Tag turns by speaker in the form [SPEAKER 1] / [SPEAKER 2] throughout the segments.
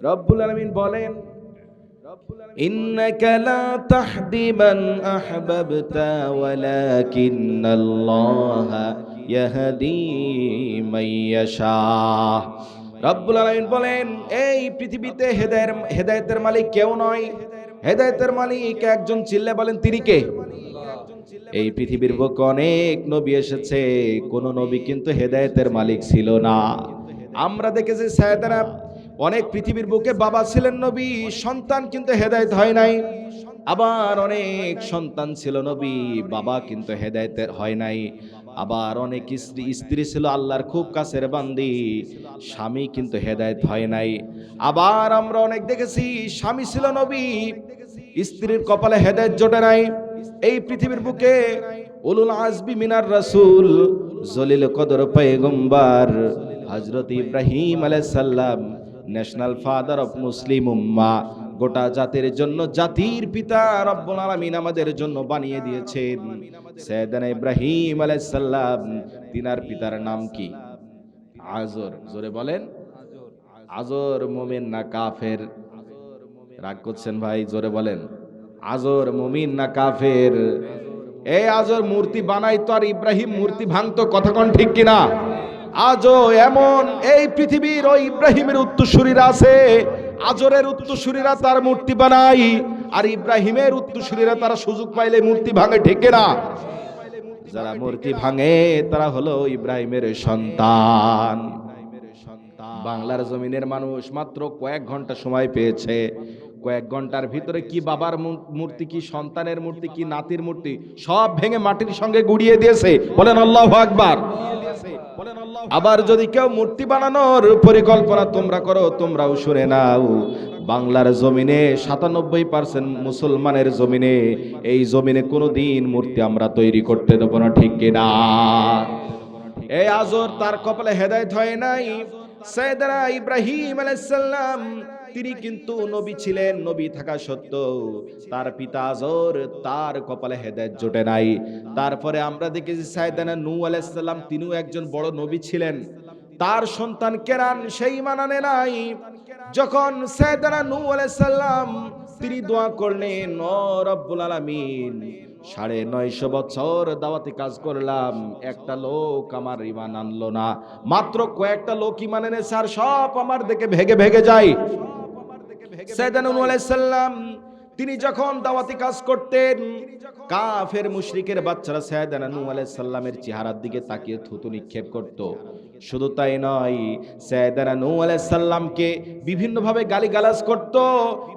[SPEAKER 1] রব্বুল আলামিন বলেন إنك لا تهدي من أحببت ولكن الله يهدي من يشاء রব্বুল আলামিন বলেন এই পৃথিবীতে হেদায়ের হেদায়েতের মালিক কেউ নয় হেদায়েতের মালিক একজন চিল্লে বলেন তিনি কে এই পৃথিবীর বুকে অনেক নবী এসেছে কোন নবী কিন্তু হেদায়েতের মালিক ছিল না আমরা দেখেছি সায়দানা অনেক পৃথিবীর বুকে বাবা ছিলেন নবী, সন্তান কিন্তু হেদায়েত হয় নাই। আবার অনেক সন্তান ছিল নবী, বাবা কিন্তু হেদায়েতের হয় নাই। আবার অনেক স্ত্রী স্ত্রী ছিল আল্লাহর খুব কাছের বান্দি, স্বামী কিন্তু হেদায়েত হয় নাই। আবার আমরা অনেক দেখেছি, স্বামী ছিল নবী, স্ত্রীর কপালে হেদায়েত জোটে নাই। এই পৃথিবীর বুকে উলুল আজবি মিনার রাসূল, জলিল কদর পয়গম্বর হযরত ইব্রাহিম আলাইহিস সালাম ন্যাশনাল ফাদার অফ মুসলিম উম্মা গোটা জাতির জন্য জাতির পিতা রব্বুল আলামিন আমাদের জন্য বানিয়ে দিয়েছেন। সৈয়দনা ইব্রাহিম আলাইহিস সালাম, তিনার পিতার নাম কি? আজর, জোরে বলেন। আজর মুমিন না কাফের? রাগ করছেন ভাই, জোরে বলেন। আজর মুমিন না কাফের? এই আজর মূর্তি বানাইতো আর ইব্রাহিম মূর্তি ভাঙতো, কথা কোন ঠিক কিনা? আজও এমন এই পৃথিবীর ওই ইব্রাহিমের উত্তরসূরিরা আছে। আজরের উত্তরসূরিরা তার মূর্তি বানাই আর ইব্রাহিমের উত্তরসূরিরা তারা সুযোগ পাইলে মূর্তি ভাঙে ঠিক না। যারা মূর্তি ভাঙে, তারা হলো ইব্রাহিমের সন্তান। বাংলার জমিনের মানুষ মাত্র কয়েক ঘণ্টা সময় পেয়েছে। কয়েক ঘণ্টার ভিতরে কি বাবার মূর্তি, কি সন্তানের মূর্তি, কি নাতির মূর্তি, সব ভেঙে মাটির সঙ্গে গুড়িয়ে দিয়েছে। বলেন আল্লাহ আকবার। আবার যদি কেউ মূর্তি বানানোর পরিকল্পনা তোমরা করো, তোমরাও শুনে নাও। বাংলার জমিনে সাতানব্বই পার্সেন্ট মুসলমানের জমিনে, এই জমিনে কোনো দিন মূর্তি আমরা তৈরি করতে দেবো না, ঠিক কিনা এই আজর তার কপালে হেদায়ত হয় নাই। সৈয়দনা ইব্রাহিম আলাইসাল্লাম তিনি কিন্তু নবী ছিলেন, নবী থাকা সত্ত্বেও তার পিতা আজর তার কপালে হেদায়ত জোটে নাই। তারপরে আমরা দেখেছি সাইদানা নূ আলাইসাল্লাম তিনিও একজন বড় নবী ছিলেন। তার সন্তান কেরান সেই মানানে নাই। যখন সাইদানা নূ আলাইসাল্লাম তিনি দোয়া করলেন, ও রব্বুল আলামিন, সাড়ে নয়শো বছর দাওয়াতে কাজ করলাম, একটা লোক আমার ইমান আনলো না। মাত্র কয়েকটা লোক ইমান এনেছে আর সব আমার দেখে ভেগে ভেগে যায়। সাইদানা নূহ তিনি যখন দাওয়াতি কাজ করতেন কাফের মুশরিকের বাচ্চারা সাইদানা নূহ আলাইহিস সালামের চেহারার দিকে তাকিয়ে থুতু নিক্ষেপ করত। শুধু তাই নয় সাইদানা নূহ আলাইহিস সালামকে বিভিন্নভাবে গালিগালাজ করত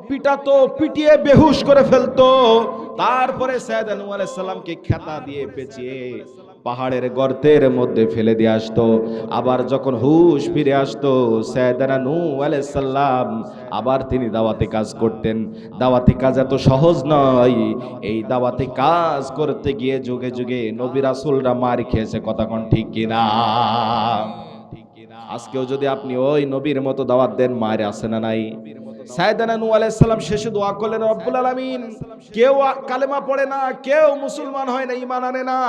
[SPEAKER 1] পিটাতো পিটিয়ে বেহুশ করে ফেলতো। তারপরে সাইদানা নূহ আলাইহিস সালামকে খেতা দিয়ে পেঁচিয়ে পাহাড়ের গর্তের মধ্যে ফেলে দিয়ে আসতো। আবার যখন হুশ ফিরে আসতো সৈয়দানা নূ আলাইহিস সালাম আবার তিনি দাওয়াতে কাজ করতেন। দাওয়াতি কাজ এত সহজ নয়। এই দাওয়াতি কাজ করতে গিয়ে যুগে যুগে নবী রাসূলরা মার খেয়েছে, কথা কোন ঠিক কিনা? আজকেও যদি আপনি ওই নবীর মতো দাওয়াত দেন, মায়ের আসে না নাই? সাইদানা নূ আলাইহিস শেষে দোয়া করলেন, রব্বুল আলামিন, কেউ কালেমা পড়ে না, কেউ মুসলমান হয় না, ঈমান আনে না।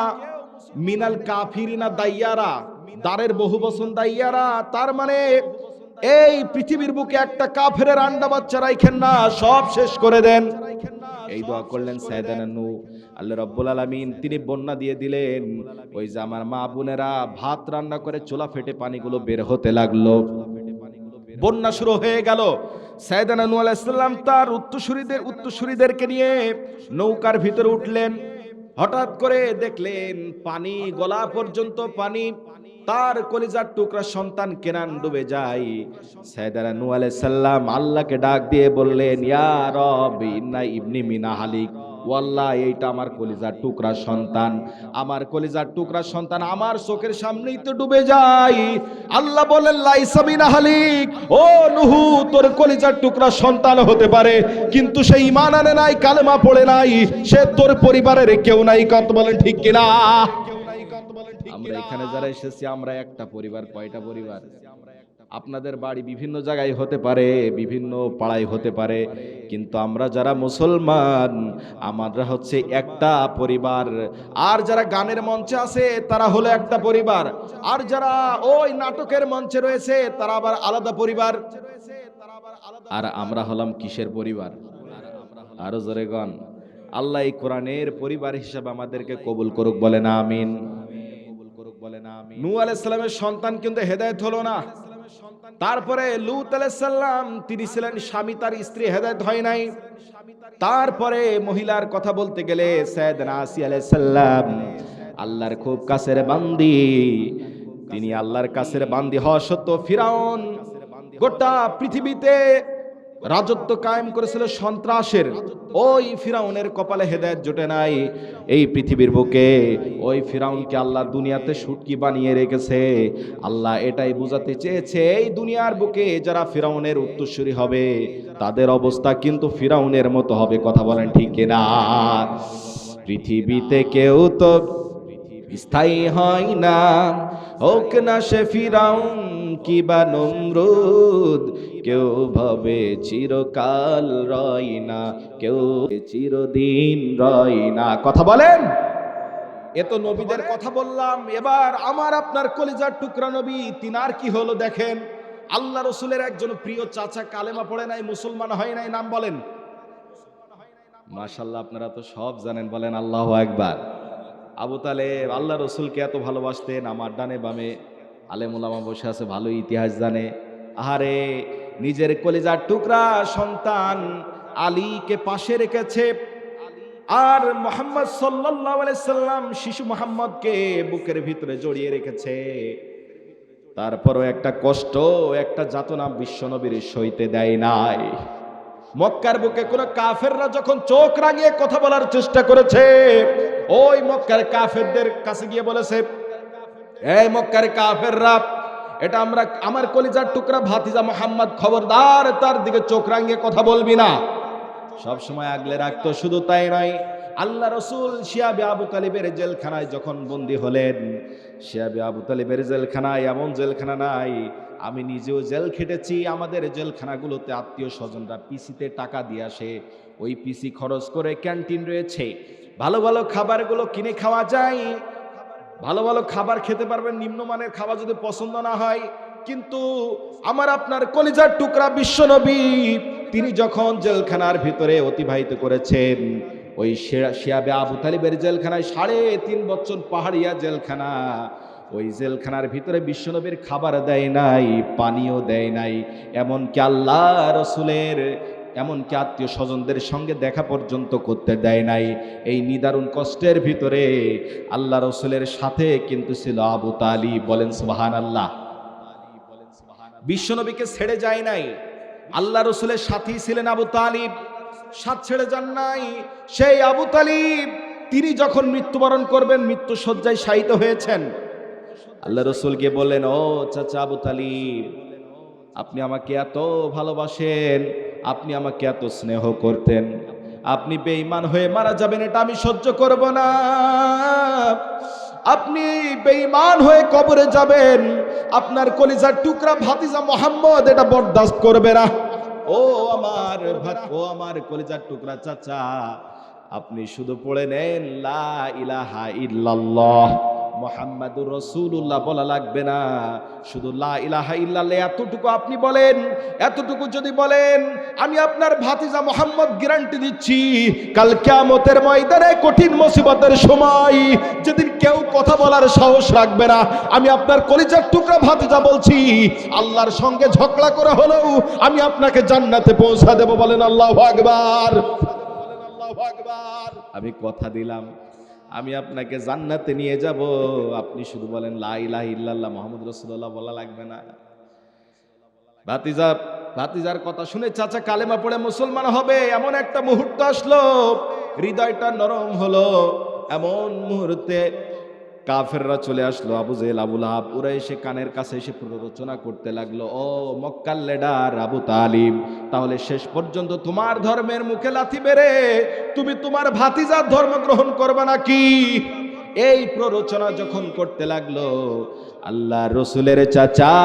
[SPEAKER 1] মিনাল কাফিরিনা দাইয়ারা দারের বহু বচন দাইয়ারা, তার মানে এই পৃথিবীর বুকে একটা কাফের আন্ডা বাচ্চা রাইখেন না, সব শেষ করে দেন। এই দোয়া করলেন সাইদানা আল্লাহ রব্বুল আলামিন, তিনি বন্যা দিয়ে দিলেন। ওই যে আমার মা বোনেরা ভাত রান্না করে চোলা ফেটে পানিগুলো বের হতে লাগল। বন্যা শুরু হয়ে গেল। সাইদানা সালাম তার উত্তরসূরিদের উত্তরসূরিদেরকে নিয়ে নৌকার ভিতরে উঠলেন। হঠাৎ করে দেখলেন পানি গলা পর্যন্ত পানি, তার কলিজার টুকরা সন্তান কেনান ডুবে যায়। সাইদারা নু আলাইহিস সালাম আল্লাহকে ডাক দিয়ে বললেন, ইয়া রব, ইন্না ইবনি মিনা হালিক। ওয়াল্লাহ এইটা আমার কলিজার টুকরা সন্তান। আমার কলিজার টুকরা সন্তান আমার চোখের সামনেই তো ডুবে যায়। আল্লাহ বলেন লাইসামিনা হালিক। ও নুহু তোর কলিজার টুকরা সন্তান হতে পারে কিন্তু সে ইমান আনে নাই কালেমা পড়ে নাই সে তোর পরিবারের কেউ নাই কত বলেন ঠিক কিনা? আমরা এখানে যারা এসেছি আমরা একটা পরিবার কয়টা পরিবার? আপনাদের বাড়ি বিভিন্ন জায়গায় হতে পারে বিভিন্ন পাড়ায় হতে পারে। কিন্তু আমরা যারা মুসলমান আমরা হচ্ছে একটা পরিবার। আর যারা গানের মঞ্চে আছে তারা হলো একটা পরিবার। আর যারা ওই নাটকের মঞ্চে রয়েছে তারা আবার আলাদা পরিবার। আর আমরা হলাম কিসের পরিবার? আরও জোরে গন। আল্লাহ এই কোরআনের পরিবার হিসাবে আমাদেরকে কবুল করুক বলে না আমিন। নূ আলাইসাল্লামের সন্তান কিন্তু হেদায়েত হলো না। তারপরে লুত আলাইসাল্লাম তিনি ছিলেন স্বামী, তার স্ত্রী হেদায়ত হয় নাই। তারপরে মহিলার কথা বলতে গেলে সৈয়দ নাসি আলাইসাল্লাম আল্লাহর খুব কাছের বান্দি। তিনি আল্লাহর কাছের বান্দি হওয়া সত্ত্বেও ফিরাউন গোটা পৃথিবীতে রাজত্ব কায়েম করেছিল সন্ত্রাসের। ওই ফিরাউনের কপালে হেদায়ত জোটে নাই। এই পৃথিবীর বুকে ওই ফিরাউনকে আল্লাহ দুনিয়াতে সুটকি বানিয়ে রেখেছে। আল্লাহ এটাই বুঝাতে চেয়েছে, এই দুনিয়ার বুকে যারা ফিরাউনের উত্তরসূরি হবে, তাদের অবস্থা কিন্তু ফিরাউনের মতো হবে, কথা বলেন ঠিক কিনা? পৃথিবীতে কেউ তো স্থায়ী হয় না। হোক না সে ফিরাউন কিবা নমরুদ কেউ ভাবে চিরকাল রয় না, কেউ চিরদিন রয় না। কথা বলেন? এ তো নবীদের কথা বললাম। এবার আমার আপনার কলিজার টুকরা নবী, তিনার কি হলো দেখেন? আল্লাহ রসুলের একজন প্রিয় চাচা কালেমা পড়ে নাই, মুসলমান হয় নাই, নাম বলেন। মাশাল্লাহ আপনারা তো সব জানেন, বলেন আল্লাহ একবার আবু তালে আল্লাহ রসুলকে এত ভালোবাসতেন, আমার ডানে বামে আলেমুলামা বসে আছে, ভালো ইতিহাস জানে। আহারে নিজের কলিজার টুকরা সন্তান আলীকে পাশে রেখেছে। আর মোহাম্মদ সাল্লাম শিশু মোহাম্মদকে বুকের ভিতরে জড়িয়ে রেখেছে। তারপরও একটা কষ্ট, একটা যাতনা বিশ্বনবীর সইতে দেয় নাই। মক্কার বুকে কোন কাফেররা যখন চোখ রাঙিয়ে কথা বলার চেষ্টা করেছে, ওই মক্কার কাফেরদের কাছে গিয়ে বলেছে, এই মক্কার কাফেররা এটা আমরা আমার কলিজার টুকরা ভাতিজা মোহাম্মদ খবরদার, তার দিকে চোখ রাঙিয়ে কথা বলবি না। সব সময় আগলে রাখতো, শুধু তাই নয়, আল্লাহ রসুল শিয়াবে আবু তালিবের জেলখানায় যখন বন্দী হলেন, শিয়াবে আবু তালিবের জেলখানায় এমন জেলখানা নাই, আমি নিজেও জেল খেটেছি, আমাদের জেলখানাগুলোতে আত্মীয় স্বজনরা পিসিতে টাকা দিয়ে আসে, ওই পিসি খরচ করে ক্যান্টিন রয়েছে, ভালো ভালো খাবারগুলো কিনে খাওয়া যায় ভালো ভালো খাবার খেতে পারবেন, নিম্নমানের খাবার যদি পছন্দ না হয়। কিন্তু আমার আপনার কলিজার টুকরা বিশ্বনবী তিনি যখন জেলখানার ভিতরে অতিবাহিত করেছেন, ওই শিয়া- শিয়াবে আবু তালিবের জেলখানায় সাড়ে তিন বছর পাহাড়িয়া জেলখানা, ওই জেলখানার ভিতরে বিশ্বনবীর খাবার দেয় নাই, পানিও দেয় নাই। এমনকি আল্লাহ রসুলের এমনকি আত্মীয় স্বজনদের সঙ্গে দেখা পর্যন্ত করতে দেয় নাই। এই নিদারুণ কষ্টের ভিতরে আল্লাহ রসুলের সাথে কিন্তু ছিল আবু তালি। বলেন সুবাহান আল্লাহ বিশ্বনবীকে ছেড়ে যায় নাই। আল্লাহ রসুলের সাথেই ছিলেন আবু তালিব। সাথ ছেড়ে যান নাই। সেই আবু তালিব, তিনি যখন মৃত্যুবরণ করবেন মৃত্যু শয্যায় শায়িত হয়েছেন। আল্লাহ রসুলকে বললেন, ও চাচা আবু তালিব, আপনি আমাকে এত ভালোবাসেন। আপনি আমাকে এত স্নেহ করতেন। আপনি বেঈমান হয়ে মারা যাবেন, এটা আমি সহ্য করব না। আপনি বেঈমান হয়ে কবরে যাবেন, আপনার কলিজার টুকরা ভাতিজা মোহাম্মদ এটা বরদাস্ত করবে না। ও আমার ও আমার কলিজার টুকরা চাচা, আপনি শুধু পড়ে নেন, লা ইলাহা ইল্লাল্লাহ। মোহাম্মদুর রসুল্লাহ বলা লাগবে না। শুধু লা ইলাহা ইল্লাল্লাহ এতটুকু আপনি বলেন এতটুকু যদি বলেন আমি আপনার ভাতিজা মোহাম্মদ গ্যারান্টি দিচ্ছি কাল কিয়ামতের ময়দানে কঠিন মুসিবতের সময় যেদিন কেউ কথা বলার সাহস রাখবে না আমি আপনার কলিজার টুকরা ভাতিজা বলছি আল্লাহর সঙ্গে ঝগড়া করে হলেও আমি আপনাকে জান্নাতে পৌঁছা দেব বলেন আল্লাহ আকবার। আমি কথা দিলাম। আমি আপনাকে জান্নাতে নিয়ে যাব। আপনি শুধু বলেন, লা ইলাহা ইল্লাল্লাহ মোহাম্মদ রসুল্লাহ বলা লাগবে না। ভাতিজা ভাতিজার কথা শুনে চাচা কালেমা পড়ে মুসলমান হবে, এমন একটা মুহূর্ত আসলো। হৃদয়টা নরম হলো। এমন মুহূর্তে কাফেররা চলে আসলো আবু জেল আবুল আহাব ওরা এসে কানের কাছে এসে প্ররোচনা করতে লাগল, ও মক্কাল লেডার আবু তালিম তাহলে শেষ পর্যন্ত তোমার ধর্মের মুখে লাথি বেড়ে তুমি তোমার ভাতিজার ধর্ম গ্রহণ করবে নাকি? এই প্ররোচনা যখন করতে লাগল আল্লাহ রসুলের চাচা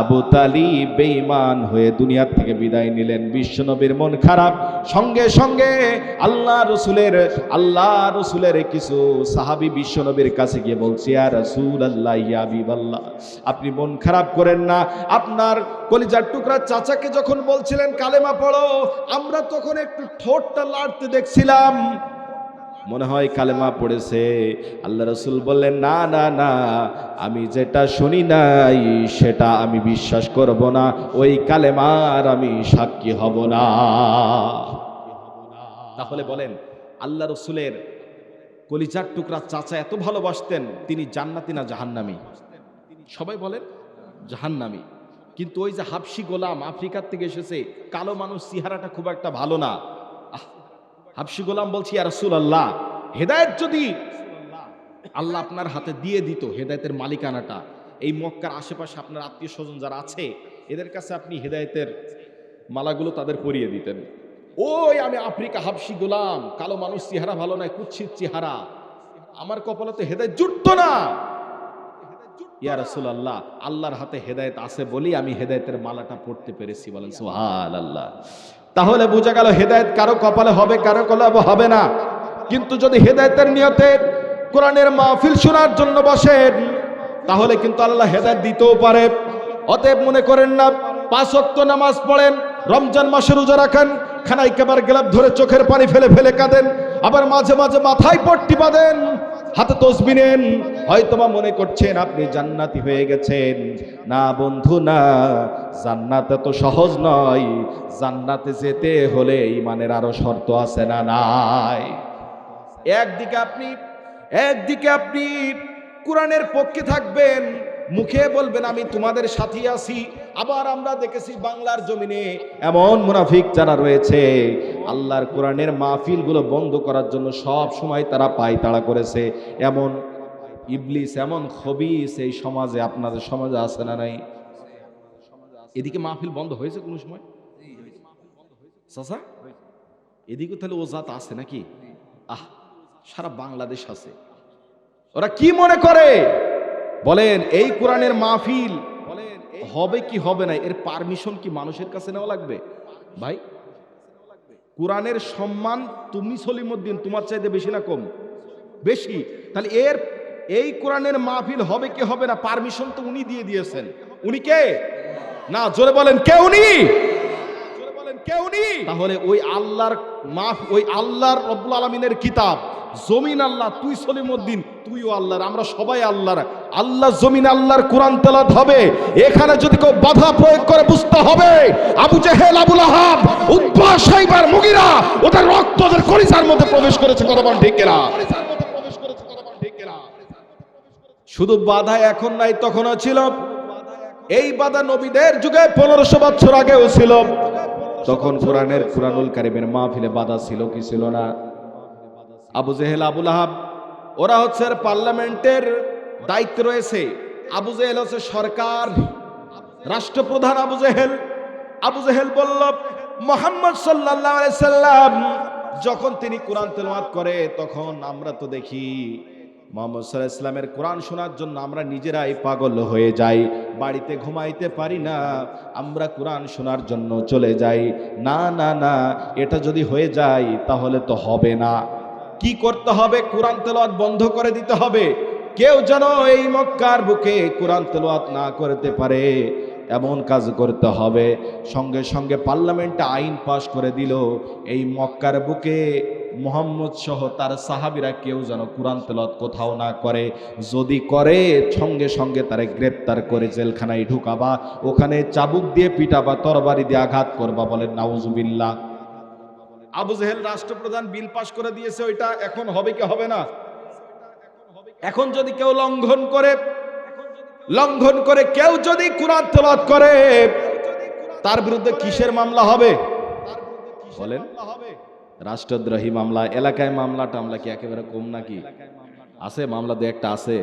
[SPEAKER 1] আবু তালি বেঈমান হয়ে দুনিয়ার থেকে বিদায় নিলেন। বিশ্বনবীর মন খারাপ। সঙ্গে সঙ্গে আল্লাহ রসুলের আল্লাহ রসুলের কিছু সাহাবি বিশ্বনবীর কাছে গিয়ে বলছি আর রসুল আল্লাহ ইয়াবিব আল্লাহ আপনি মন খারাপ করেন না। আপনার কলিজার টুকরা চাচাকে যখন বলছিলেন, কালেমা পড়ো, আমরা তখন একটু ঠোঁটটা লাড়তে দেখছিলাম। মনে হয় কালেমা পড়েছে। আল্লাহ রসুল বললেন, না না না, আমি যেটা শুনি নাই, সেটা আমি বিশ্বাস করব না। ওই কালেমার আমি সাক্ষী হব না। তাহলে বলেন, আল্লাহ রসুলের কলিজার টুকরা চাচা এত ভালোবাসতেন, তিনি জান্নাতি না জাহান্নামি? সবাই বলেন, জাহান্নামি। কিন্তু ওই যে হাফসি গোলাম আফ্রিকার থেকে এসেছে, কালো মানুষ, চেহারাটা খুব একটা ভালো না। হাবসি গোলাম বলছি আর রসুল আল্লাহ হেদায়ত যদি আল্লাহ আপনার হাতে দিয়ে দিত, হেদায়তের মালিকানাটা, এই মক্কার আশেপাশে আপনার আত্মীয় স্বজন যারা আছে, এদের কাছে আপনি হেদায়তের মালাগুলো তাদের পরিয়ে দিতেন। ওই আমি আফ্রিকা হাবসি গোলাম, কালো মানুষ চেহারা ভালো নয় কুচ্ছিত চেহারা। আমার কপালে তো হেদায়ত জুটতো না। ইয়া রাসূল আল্লাহ আল্লাহর হাতে হেদায়েত আছে বলেই আমি হেদায়েতের মালাটা পড়তে পেরেছি বলেন সুহাল আল্লাহ তাহলে বোঝা গেল হেদায়েত কারও কপালে হবে, কারও কপালে হবে না। কিন্তু যদি হেদায়েতের নিয়তে কোরআনের মাহফিল শোনার জন্য বসেন, তাহলে কিন্তু আল্লাহ হেদায়ত দিতেও পারে। অতএব মনে করেন না, পাঁচ ওয়াক্ত নামাজ পড়েন, রমজান মাসে রোজা রাখেন খানাই কেবার গেলাপ ধরে চোখের পানি ফেলে ফেলে কাঁদেন, আবার মাঝে মাঝে মাথায় পট্টি বাঁধেন হাতে তসবি নেন। হয়তোবা মনে করছেন আপনি জান্নাতি হয়ে গেছেন। না বন্ধু, না, জান্নাত এত সহজ নয়। জান্নাতে যেতে হলে ইমানের আরও শর্ত আছে না নাই? একদিকে আপনি একদিকে আপনি কোরআনের পক্ষে থাকবেন। মুখে বলবেন, আমি তোমাদের সাথে আছি। আবার আমরা দেখেছি বাংলার জমিনে এমন মুনাফিক যারা রয়েছে, আল্লাহর কোরআনের মাহফিলগুলো বন্ধ করার জন্য সব সময় তারা পায়তাড়া করেছে। এমন ইবলিস, এমন খবিস, এই সমাজে, আপনাদের সমাজে আছে না নাই? এদিকে মাহফিল বন্ধ হয়েছে কোনো সময়? চাচা, এদিকে তাহলে ও জাত আছে নাকি? আহ, সারা বাংলাদেশ আছে। ওরা কি মনে করে? বলেন, এই কোরআনের মাহফিল হবে কি হবে না? এর পারমিশন কি মানুষের কাছে নেওয়া লাগবে? ভাই, কোরআনের সম্মান তুমি সলিমুদ্দিন, তোমার চাইতে বেশি না কম? বেশি। তাহলে এর, এই কোরআনের মাহফিল হবে কি হবে না? পারমিশন তো উনি দিয়ে দিয়েছেন। উনি কে? না, জোরে বলেন, কে উনি? জোরে বলেন কে উনি তাহলে ওই আল্লাহর মাফ, ওই আল্লাহর রব্বুল আলমিনের কিতাব, জমিন আল্লাহ, তুই সলিমুদ্দিন, তুইও আল্লাহর, আমরা সবাই আল্লাহর। আল্লাহ জমিন, আল্লাহর কোরআন তেলাত হবে। এখানে যদি কেউ বাধা প্রয়োগ করে, বুঝতে হবে, আবু জেহেল, আবুল আহাব, উদ্বা সাইবার মুগিরা, ওদের রক্ত ওদের কলিজার মধ্যে প্রবেশ করেছে কতবার ঠিক কিনা? শুধু বাধা এখন নাই, তখনও ছিল। এই বাধা নবীদের যুগে পনেরোশো বছর আগেও ছিল। তখন কোরআনের কোরআনুল কারিমের মাহফিলে বাধা ছিল কি ছিল না? আবু জেহেল আবুল আহাব ওরা হচ্ছে পার্লামেন্টের দায়িত্ব রয়েছে। আবু জেহেল হচ্ছে সরকার, রাষ্ট্রপ্রধান আবু জেহেল। আবু জেহেল বলল, মোহাম্মদ সাল্লাহ সাল্লাম, যখন তিনি কোরআন তেলাওয়াত করে, তখন আমরা তো দেখি মোহাম্মদ সাল্লাহ ইসলামের কোরআন শোনার জন্য আমরা নিজেরাই পাগল হয়ে যাই, বাড়িতে ঘুমাইতে পারি না, আমরা কোরআন শোনার জন্য চলে যাই। না না না, এটা যদি হয়ে যায় তাহলে তো হবে না। কি করতে হবে? কোরআন তেলাওয়াত বন্ধ করে দিতে হবে। কেউ যেন এই মক্কার বুকে কোরআন তেলাওয়াত না করতে পারে, এমন কাজ করতে হবে। সঙ্গে সঙ্গে পার্লামেন্টে আইন পাশ করে দিল, এই মক্কার বুকে মোহাম্মদ সহ তার সাহাবিরা কেউ যেন কোরআন তেলত কোথাও না করে। যদি করে, সঙ্গে সঙ্গে তারে গ্রেপ্তার করে জেলখানায় ঢুকাবা, ওখানে চাবুক দিয়ে পিটাবা, তরবারি দিয়ে আঘাত করবা বলেন নাউজুবিল্লাহ। আবু জেহেল রাষ্ট্রপ্রধান বিল পাশ করে দিয়েছে ওইটা, এখন হবে কি হবে না? এখন যদি কেউ লঙ্ঘন করে লঙ্ঘন করে কেউ যদি কোরআন তেলাওয়াত করে, তার বিরুদ্ধে কিসের মামলা হবে? বলেন। রাষ্ট্রদ্রোহী মামলা এলাকায় মামলা টামলা কি একেবারে কম নাকি? আছে মামলা দু একটা আছে।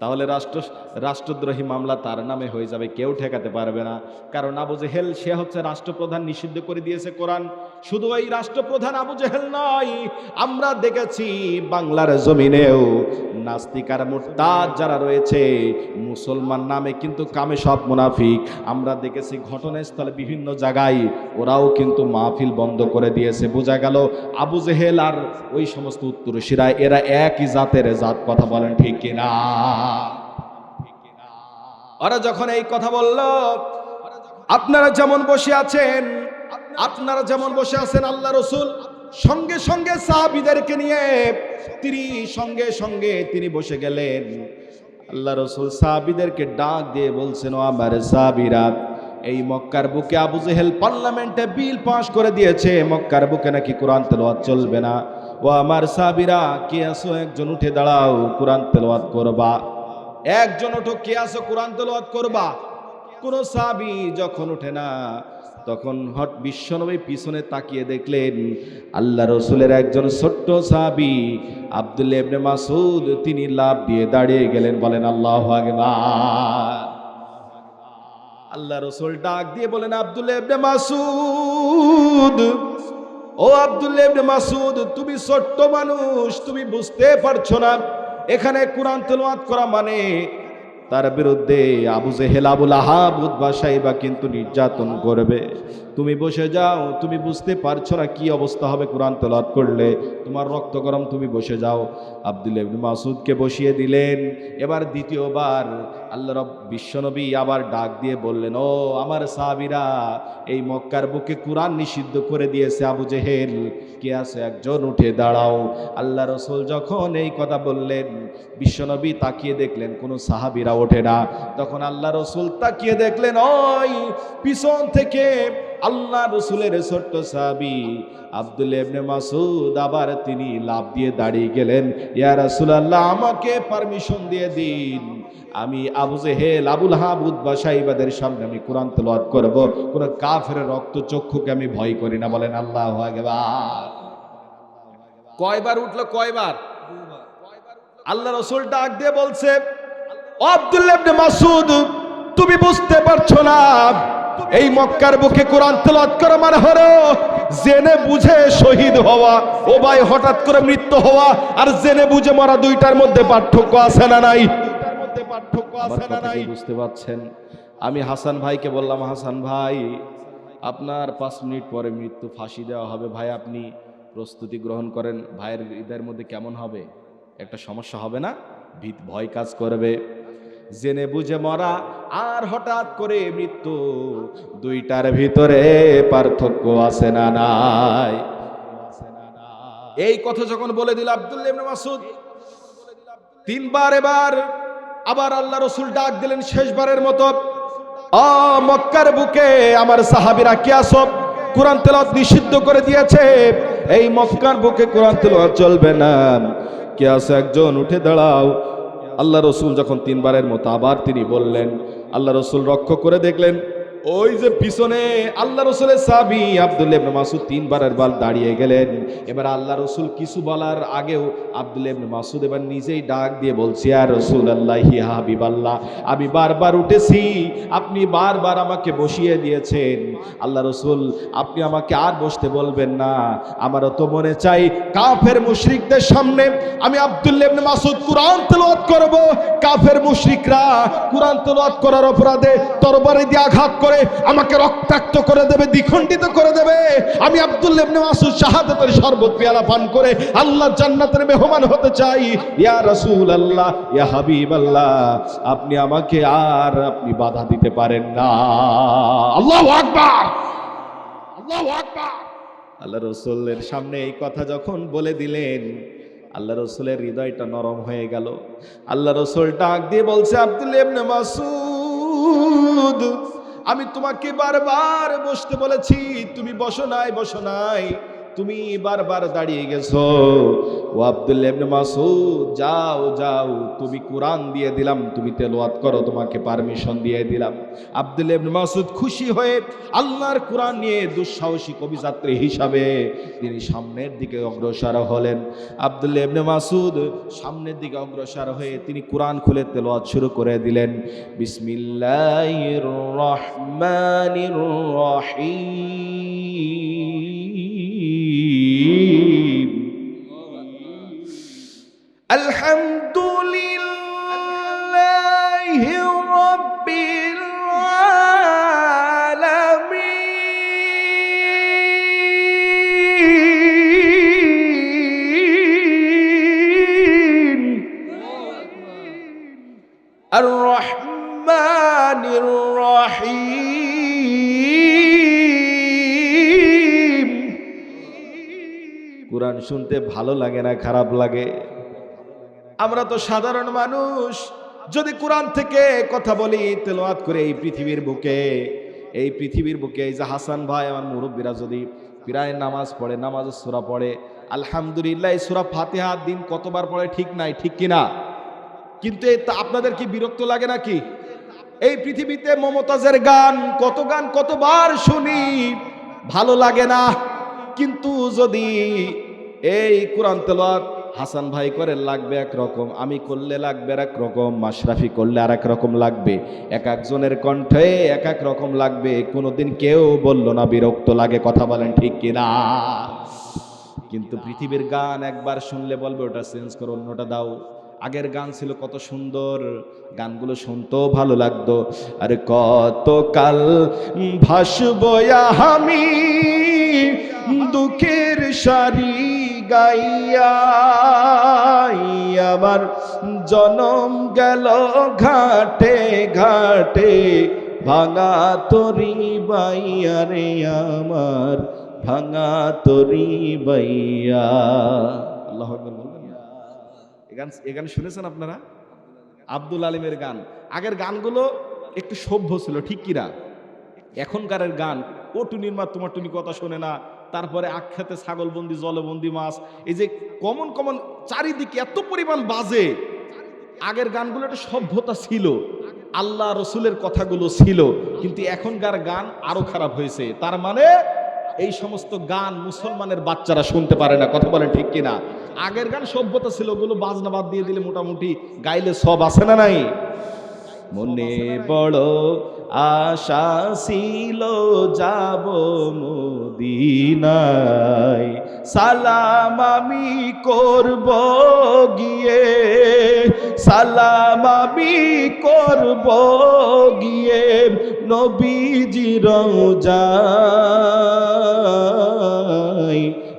[SPEAKER 1] তাহলে রাষ্ট্র, রাষ্ট্রদ্রোহী মামলা তার নামে হয়ে যাবে, কেউ ঠেকাতে পারবে না। কারণ আবু জেহেল, সে হচ্ছে রাষ্ট্রপ্রধান নিষিদ্ধ করে দিয়েছে কোরআন। শুধু এই রাষ্ট্রপ্রধান আবু জেহেল নয়, আমরা দেখেছি বাংলার জমিনেও নাস্তিক আর মোরতাদ যারা রয়েছে, মুসলমান নামে কিন্তু কামে সব মুনাফিক। আমরা দেখেছি ঘটনাস্থলে বিভিন্ন জায়গায় ওরাও কিন্তু মাহফিল বন্ধ করে দিয়েছে। বোঝা গেল আবু জেহেল আর ওই সমস্ত উত্তরসিরা, এরা একই জাতের জাত, কথা বলেন ঠিক কিনা? ওরা যখন এই কথা বলল, আপনারা যেমন বসে আছেন, আপনারা যেমন বসে আছেন আল্লাহ রসুল, সঙ্গে সঙ্গে সাহাবিদেরকে নিয়ে তিনি সঙ্গে সঙ্গে তিনি বসে গেলেন। আল্লাহ রসুল সাহাবিদেরকে ডাক দিয়ে বলছেন, ও আমার সাহাবিরা, এই মক্কার বুকে আবু জেহেল পার্লামেন্টে বিল পাশ করে দিয়েছে, মক্কার বুকে নাকি কোরআন তেলাওয়াত চলবে না? ও আমার সাহাবিরা, কে আসো একজন উঠে দাঁড়াও, কোরআন তেলাওয়াত করবা। একজন ওঠো, কে আসো, কোরআন তেলাওয়াত করবা? কোন সাহাবি যখন ওঠে না, তখন হট বিশ্বনবী পিছনে তাকিয়ে দেখলেন, আল্লাহ রসুলের একজন ছোট্ট সাহাবি, আব্দুল্লাহ ইবনে মাসুদ তিনি লাভ দিয়ে দাঁড়িয়ে গেলেন, বলেন, আল্লাহ আল্লাহ রসুল ডাক দিয়ে বলেন, আব্দুল্লাহ ইবনে মাসুদ ও ইবনে মাসুদ তুমি ছোট্ট মানুষ, তুমি বুঝতে পারছ না এখানে কোরআন তেলোয়াত করা মানে তার বিরুদ্ধে আবু জেহেল, আবুল আহাব উদ্বা বা কিন্তু নির্যাতন করবে। তুমি বসে যাও, তুমি বুঝতে পারছ না কি অবস্থা হবে কোরআন তেলাওয়াত করলে। তোমার রক্ত গরম, তুমি বসে যাও। আব্দুল মাসুদকে বসিয়ে দিলেন। এবার দ্বিতীয়বার আল্লাহ রব, বিশ্বনবী আবার ডাক দিয়ে বললেন, ও আমার সাহাবিরা, এই মক্কার বুকে কোরআন নিষিদ্ধ করে দিয়েছে আবু জেহেল। কে আছে? একজন, উঠে দাঁড়াও। আল্লাহ রসুল যখন এই কথা বললেন, বিশ্বনবী তাকিয়ে দেখলেন, কোনো সাহাবিরা ওঠে না। তখন আল্লাহ রসুল তাকিয়ে দেখলেন, ওই পিছন থেকে আল্লাহ রসুলের ছোট্ট সাহাবি আব্দুল ইবনে মাসুদ আবার তিনি লাভ দিয়ে দাঁড়িয়ে গেলেন, ইয়া রাসূলুল্লাহ, আমাকে পারমিশন দিয়ে দিন। আমি আবু জেহেল, আবুল হাবুদ বা সাহিবাদের সামনে আমি কোরআন তেলাওয়াত করব। কোন কাফের রক্ত চক্ষুকে আমি ভয় করি না। বলেন, আল্লাহ আকবার। কয়বার উঠল? কয়বার? আল্লাহ রসুল ডাক দিয়ে বলছে "ও আব্দুল্লাহ ইবনে মাসুদ তুমি বুঝতে পারছ না। এই মক্কার বুকে কোরআন তেলাওয়াত করা মানে হলো জেনে বুঝে শহীদ হওয়া। ও ভাই, হঠাৎ করে মৃত্যু হওয়া আর জেনে বুঝে মরা দুইটার মধ্যে পার্থক্য আছে না নাই? পার্থক্য আছে না নাই বুঝতে পারছেন? আমি হাসান ভাইকে বললাম, হাসান ভাই, আপনার পাঁচ মিনিট পরে মৃত্যু ফাঁসি দেওয়া হবে। ভাই, আপনি প্রস্তুতি গ্রহণ করেন। ভাইয়ের হৃদয়ের মধ্যে কেমন হবে? একটা সমস্যা হবে না? ভীত ভয় কাজ করবে। জেনে বুঝে মরা, আর হঠাৎ করে মৃত্যু, দুইটার ভিতরে পার্থক্য আছে না নাই? এই কথা যখন বলে দিল আব্দুল্লাহ ইবনে মাসুদ তিনবার এবার আবার আল্লাহ রসুল ডাক দিলেন শেষবারের মতো মক্কার বুকে আমার সাহাবিরা কে আসব কোরআন তেলাওয়াত নিষিদ্ধ করে দিয়েছে। এই মক্কার বুকে কোরআন তেলাওয়াত চলবে না। কে আছে? একজন, উঠে দাঁড়াও। আল্লাহ রসুল যখন তিনবারের মতো আবার তিনি বললেন আল্লাহ রসুল রক্ষ করে দেখলেন ওই যে পিছনে আল্লাহ রসুলের সাবি আব্দুল্লাহ ইবনে মাসুদ তিনবারের বার দাঁড়িয়ে গেলেন। এবার আল্লাহ রসুল কিছু বলার আগেও আব্দুল্লাহ ইবনে মাসুদ এবার নিজেই ডাক দিয়ে বলছি আর রসুল আল্লাহ হাবিব আল্লাহ আমি বারবার উঠেছি, আপনি বারবার আমাকে বসিয়ে দিয়েছেন। আল্লাহ রসুল, আপনি আমাকে আর বসতে বলবেন না। আমারও তো মনে চাই কাফের মুশরিকদের সামনে আমি আব্দুল্লাহ ইবনে মাসুদ কোরআন তেলাওয়াত করব। কাফের মুশরিকরা কোরআন তেলাওয়াত করার অপরাধে তরবারি দিয়ে আঘাত করে আমাকে রক্তাক্ত করে দেবে, দ্বিখণ্ডিত করে দেবে। আমি আব্দুল ইবনে মাসুদ শাহাদাতের শরবত পেয়ালা পান করে আল্লাহ জান্নাতের মেহমান হতে চাই। ইয়া রাসূল আল্লাহ ইয়া হাবিব আল্লাহ আপনি আমাকে আর আপনি বাধা দিতে পারেন না। আল্লাহু আকবার! আল্লাহু আকবার! আল্লাহ রসুলের সামনে এই কথা যখন বলে দিলেন, আল্লাহ রসুলের হৃদয়টা নরম হয়ে গেল। আল্লাহ রসুল ডাক দিয়ে বলছে, আব্দুল ইবনে মাসুদ আমি তোমাকে বারবার বসতে বলেছি তুমি বসো নাই বসো নাই তুমি বারবার দাঁড়িয়ে গেছো। ও আব্দুল্লাহ ইবনে মাসুদ যাও যাও, তুমি কোরআন দিয়ে দিলাম, তুমি তেলাওয়াত করো, তোমাকে পারমিশন দিয়ে দিলাম। আব্দুল্লাহ ইবনে মাসুদ খুশি হয়ে আল্লাহর কোরআন নিয়ে দুঃসাহসী কবিযাত্রী হিসাবে তিনি সামনের দিকে অগ্রসর হলেন। আব্দুল্লাহ ইবনে মাসুদ সামনের দিকে অগ্রসর হয়ে তিনি কোরআন খুলে তেলাওয়াত শুরু করে দিলেন। বিসমিল্লাহির রহমানির রহিম। الحمد لله رب العالمين الرحمن الرحيم কোরআন শুনতে ভালো লাগে না খারাপ লাগে আমরা তো সাধারণ মানুষ। যদি কোরআন থেকে কথা বলি, তেলাওয়াত করে এই পৃথিবীর বুকে, এই পৃথিবীর বুকে, এই যে হাসান ভাই আমার মুরব্বীরা যদি প্রায় নামাজ পড়ে নামাজ সুরা পড়ে, আলহামদুলিল্লাহ এই সুরা ফাতিহা দিন কতবার পড়ে ঠিক নাই, ঠিক কিনা? কিন্তু আপনাদের কি বিরক্ত লাগে নাকি? এই পৃথিবীতে মমতাজের গান, কত গান কতবার শুনি, ভালো লাগে না। কিন্তু যদি এই কোরআন তেলাওয়াত হাসান ভাই করে লাগবে একরকম আমি করলে লাগবে আর এক রকম, মাশরাফি করলে আর এক রকম লাগবে। এক একজনের কণ্ঠে এক এক রকম লাগবে। কোনোদিন কেউ বলল না বিরক্ত লাগে, কথা বলেন ঠিক কিনা? কিন্তু পৃথিবীর গান একবার শুনলে বলবে, ওটা চেঞ্জ করো, অন্যটা দাও। আগের গান ছিল কত সুন্দর, গানগুলো শুনতেও ভালো লাগতো। আর কত কাল ভাসবো আমি দুঃখের সারি গাইয়া আমার জনম গেল ঘাটে ঘাটে, ভাঙা তরি বাইয়া রে আমার, ভাঙা তরি বাইয়া। আল্লাহ গান, এ গান শুনেছেন আপনারা? আব্দুল আলিমের গান। আগের গানগুলো একটু সভ্য ছিল, ঠিক কিনা? এখনকারের গান ও টুনির মা তোমার টুনি কথা শোনে না তারপরে আখ্যাতে ছাগলবন্দি, জলবন্দি মাছ। এই যে কমন কমন চারিদিকে এত পরিমাণ বাজে, আগের গানগুলো একটা সভ্যতা ছিল, আল্লাহ রসুলের কথাগুলো ছিল, কিন্তু এখনকার গান আরও খারাপ হয়েছে। তার মানে এই সমস্ত গান মুসলমানের বাচ্চারা শুনতে পারে না, কথা বলেন ঠিক কিনা? আগের গান সভ্যতা ছিল, ওগুলো বাজনা বাদ দিয়ে দিলে মোটামুটি গাইলে সব আছে না নাই? মনে বড় আশা ছিল, যাব মদিনায় সালাম আমি করব গিয়ে, সালাম আমি করব গিয়ে নবীজি রোজাই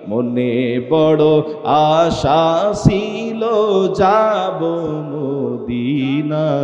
[SPEAKER 1] মনে বড় আশা ছিল যাব মদিনায়।